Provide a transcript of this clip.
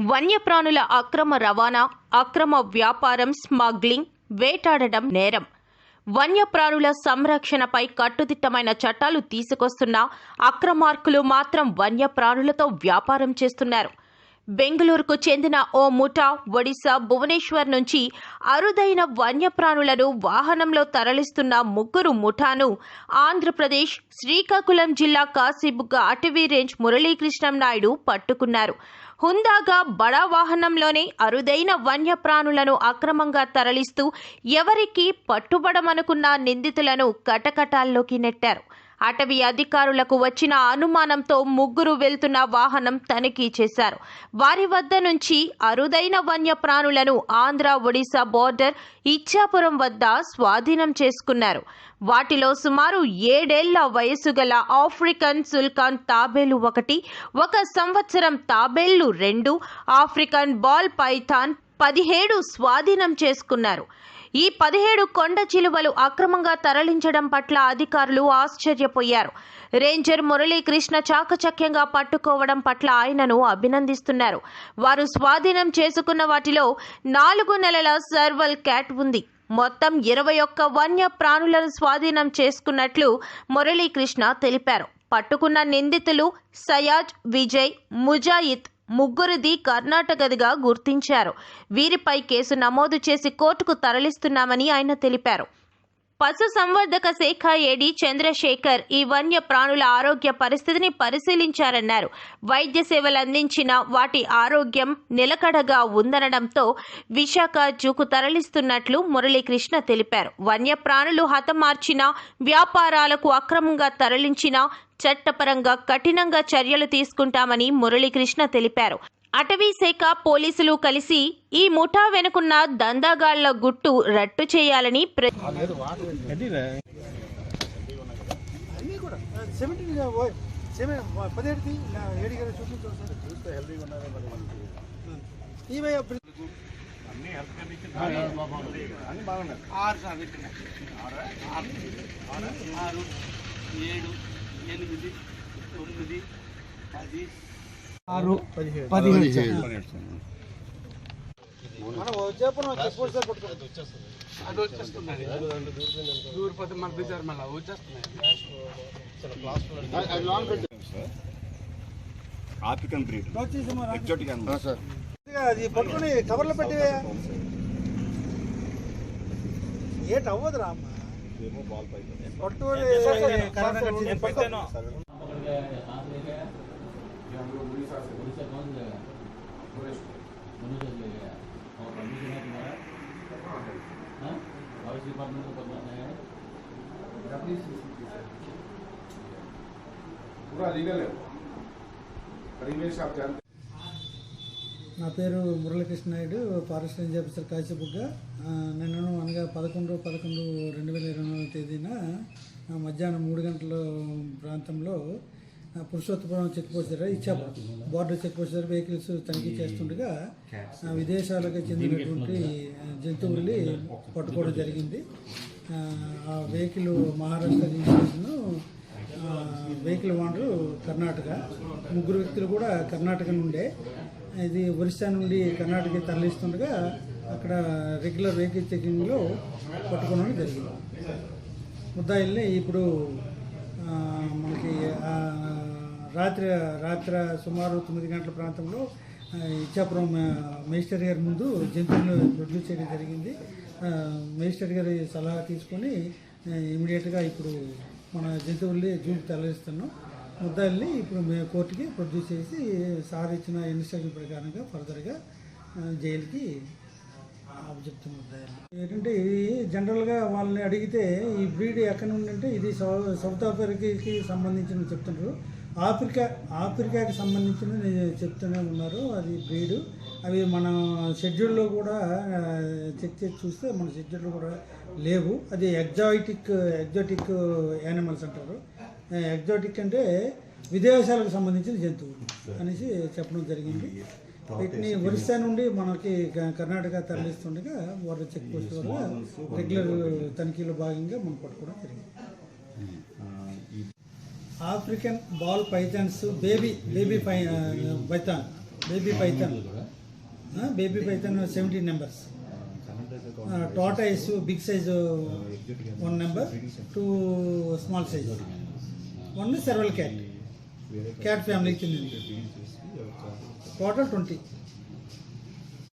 వన్యప్రాణుల అక్రమ రవాణా అక్రమ వ్యాపారం స్మగ్లింగ్ వేటాడడం నేరం. వన్యప్రాణుల సంరక్షణపై కట్టుదిట్టమైన చట్టాలు తీసుకొస్తున్న అక్రమార్కులు మాత్రం వన్యప్రాణులతో వ్యాపారం చేస్తున్నారు. బెంగళూరుకు చెందిన ఓ ముఠా ఒడిశా భువనేశ్వర్ నుంచి అరుదైన వన్యప్రాణులను వాహనంలో తరలిస్తున్న ముగ్గురు ముఠాను ఆంధ్రప్రదేశ్ శ్రీకాకుళం జిల్లా కాశీబుగ్గ అటవీ రేంజ్ మురళీకృష్ణం నాయుడు పట్టుకున్నారు. హుందాగా బడా వాహనంలోనే అరుదైన వన్యప్రాణులను అక్రమంగా తరలిస్తూ ఎవరికి పట్టుబడమనుకున్న నిందితులను కటకటాల్లోకి నెట్టారు. అటవీ అధికారులకు వచ్చిన అనుమానంతో ముగ్గురు వెళ్తున్న వాహనం తనిఖీ చేశారు. వారి వద్ద నుంచి అరుదైన వన్యప్రాణులను ఆంధ్ర ఒడిశా బోర్డర్ ఇచ్చాపురం వద్ద స్వాధీనం చేసుకున్నారు. వాటిలో సుమారు ఏడేళ్ళ వయసు గల ఆఫ్రికన్ సుల్కాన్ తాబేలు ఒకటి ఒక సంవత్సరం తాబేళ్ళు రెండు ఆఫ్రికన్ బాల్ పైథాన్ పదిహేడు స్వాధీనం చేసుకున్నారు. ఈ పదిహేడు కొండ చిలువలు అక్రమంగా తరలించడం పట్ల అధికారులు ఆశ్చర్యపోయారు. రేంజర్ మురళీకృష్ణ చాకచక్యంగా పట్టుకోవడం పట్ల ఆయనను అభినందిస్తున్నారు. వారు స్వాధీనం చేసుకున్న వాటిలో నాలుగు నెలల సర్వల్ క్యాట్ ఉంది. మొత్తం ఇరవై ఒక్క వన్య ప్రాణులను స్వాధీనం చేసుకున్నట్లు మురళీకృష్ణ తెలిపారు. పట్టుకున్న నిందితులు సయాజ్ విజయ్ ముజాయిత్ ముగ్గురిది కర్ణాటకదిగా గుర్తించారు. వీరిపై కేసు నమోదు చేసి కోర్టుకు తరలిస్తున్నామని ఆయన తెలిపారు. పశు సంవర్ధక శాఖ ఏడీ చంద్రశేఖర్ ఈ వన్య ప్రాణుల ఆరోగ్య పరిస్థితిని పరిశీలించారన్నారు. వైద్య సేవలు అందించిన వాటి ఆరోగ్యం నిలకడగా ఉందనడంతో విశాఖ జూకు తరలిస్తున్నట్లు మురళీకృష్ణ తెలిపారు. వన్య ప్రాణులు హతమార్చిన వ్యాపారాలకు అక్రమంగా తరలించిన చట్టపరంగా కఠినంగా చర్యలు తీసుకుంటామని మురళీకృష్ణ తెలిపారు. అటవీ శాఖ పోలీసులు కలిసి ఈ ముఠా వెనుకున్న దందాగాళ్ళ గుట్టు రట్టు చేయాలని ఏడు. సార్ ఎనిమిది తొమ్మిది పది ఆరు పదిహేడు. అది వచ్చేస్తున్నది దూరిపోతే మన బీజారు మళ్ళీ వచ్చేస్తున్నాయి. ఆఫ్రికన్ బ్రీడ్ వచ్చేసి మరి ఎగ్జాటిక్ అనిమల్ అది పట్టుకుని కవర్లో పెట్టివే. ఏటి అవ్వదురా అమ్మ పట్టుకొని కరెంట్ కట్టింది. పట్టుకో. पूरा लीगल है परिवेश आप जानते నా పేరు Muralikrishna Naidu forest range officer Kasibugga ఆ, నిన్నను అనగా పదకొండు పదకొండు రెండు వేల ఇరవై నాలుగు తేదీన మధ్యాహ్నం మూడు గంటల ప్రాంతంలో పురుషోత్తపురం చెక్ పోస్ట్ దగ్గర ఇచ్చాపురం బార్డర్ చెక్ పోస్ట్ దగ్గర వెహికల్స్ తనిఖీ చేస్తుండగా ఆ, విదేశాలకు చెందినటువంటి జంతువుల్ని పట్టుకోవడం జరిగింది. ఆ, ఆ vehicle Maharashtra registration vehicle owner Karnataka. ముగ్గురు వ్యక్తులు కూడా కర్ణాటక నుండే ఇది ఒరిస్సా నుండి కర్ణాటక తరలిస్తుండగా అక్కడ రెగ్యులర్ వెహికల్ చెకింగ్లో పట్టుకోవడం జరిగింది. ముద్దాయిల్ని ఇప్పుడు మనకి రాత్రి రాత్రి సుమారు తొమ్మిది గంటల ప్రాంతంలో ఇచ్చాపురం మేస్టర్ మేజిస్టర్ గారి ముందు జంతువులను ప్రొడ్యూస్ చేయడం జరిగింది. మేస్టర్ మేజిస్టర్ గారి సలహా తీసుకొని ఇమీడియట్గా ఇప్పుడు మన జంతువుల్ని జూకి తరలిస్తున్నాం. ముద్దాయిల్ని ఇప్పుడు మేము కోర్టుకి ప్రొడ్యూస్ చేసి సార్ ఇచ్చిన ఇన్స్ట్రక్షన్ ప్రకారంగా ఫర్దర్గా జైలుకి ఆబ్జెక్ట్ ముద్దాయిల్ని. ఏంటంటే ఇది జనరల్గా వాళ్ళని అడిగితే ఈ బ్రీడ్ ఎక్కడ నుండి అంటే ఇది సౌత్ ఆఫ్రికాకి సంబంధించిన చెప్తున్నారు ఆఫ్రికా ఆఫ్రికాకి సంబంధించిన చెప్తూనే ఉన్నారు. అది బ్రీడ్. అవి మన షెడ్యూల్లో కూడా చెక్ చేసి చూస్తే మన షెడ్యూల్లో కూడా లేవు. అది ఎగ్జాయిటిక్ ఎగ్జాటిక్ యానిమల్స్ అంటారు. ఎగ్జాటిక్ అంటే విదేశాలకు సంబంధించిన జంతువులు అనేసి చెప్పడం జరిగింది. వీటిని ఒరిస్సా నుండి మనకి కర్ణాటక తరలిస్తుండగా వారి చెక్ పోస్ట్ వల్ల రెగ్యులర్ తనిఖీలో భాగంగా మనం పట్టుకోవడం జరిగింది. African ball pythons baby baby పై python baby python. Baby python seventeen numbers tortoise big size one number two small size one serval cat cat ఫ్యామిలీకి చెందింది టోటల్ ట్వంటీ